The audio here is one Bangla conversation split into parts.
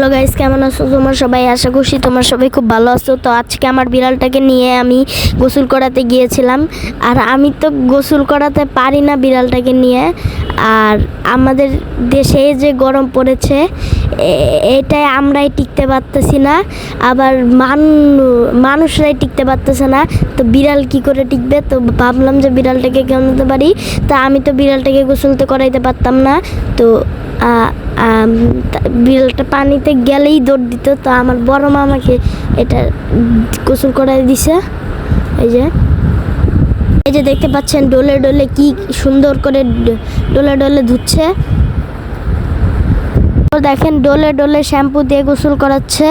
হ্যালো গাইস, কেমন আছো? তোমার সবাই আশা করছি তোমার সবাই খুব ভালো আছো। তো আজকে আমার বিড়ালটাকে নিয়ে আমি গোসল করাতে গিয়েছিলাম। আর আমি তো গোসল করাতে পারি না বিড়ালটাকে নিয়ে। আর আমাদের দেশে যে গরম পড়েছে এটাই আমরাই টিকতে পারতেছি না। আবার মান, মানুষরাই টিকতে পারতেছে না। তো বিড়াল কি করে টিকবে? তো ভাবলাম যে বিড়ালটাকে কেমনতে পারি? তা আমি তো বিড়ালটাকে গোসল তো করাইতে পারতাম না। তা- বিড়ালটা পানিতে গেলেই দৌড় দিত। তো আমার বড় মা আমাকে এটা গোসল করাই দিছে। এই যে। এই যে দেখতে পাচ্ছেন ডোলে ডোলে কি সুন্দর করে ডোলে ডোলে ধুচ্ছে। দেখেন ডোলে ডোলে শ্যাম্পু দিয়ে গোসল করাচ্ছে।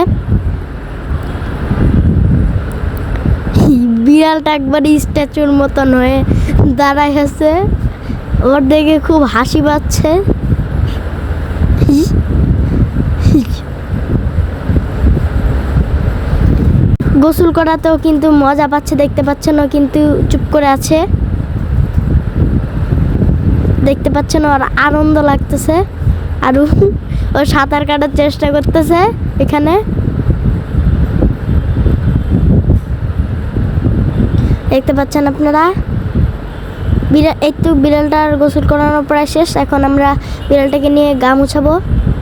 বিড়ালটা একবার স্ট্যাচুর মতন হয়ে দাঁড়ায় আছে। ওর দেখে খুব হাসি পাচ্ছে। গোসল করাতেও কিন্তু মজা পাচ্ছে, দেখতে পাচ্ছেন ও কিন্তু চুপ করে আছে। দেখতে পাচ্ছেন ওর আনন্দ লাগতেছে। আর ও- সাঁতার কাটার চেষ্টা করতেছে এখানে। দেখতে পাচ্ছেন আপনারা? বিড়াল তো বিড়ালটার গোসল করানো প্রায় শেষ। এখন আমরা বিড়ালটাকে নিয়ে গা মুছাবো।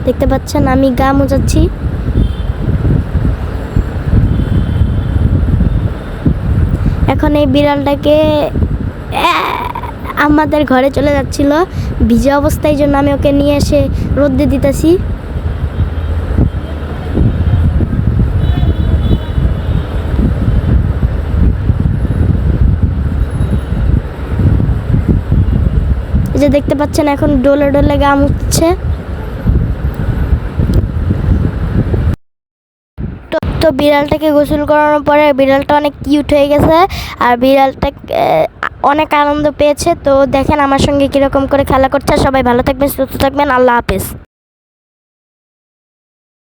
দেখতে পাচ্ছেন, আমি গা মুছাচ্ছি। এখন এই বিড়ালটাকে আমাদের ঘরে চলে যাচ্ছিল। ভিজে অবস্থায় জন্য আমি ওকে নিয়ে এসে রোদ্দে দিতেছি এই যে দেখতে পাচ্ছেন এখন ডোলে ডোলে গাম উঠছে তো- বিড়ালটাকে গোসল করানোর পরে বিড়ালটা অনেক কিউট হয়ে গেছে আর বিড়ালটা অনেক আনন্দ পেয়েছে। তো দেখেন আমার সঙ্গে কীরকম করে খেলা করছে। সবাই ভালো থাকবেন, সুস্থ থাকবেন। আল্লাহ হাফেজ।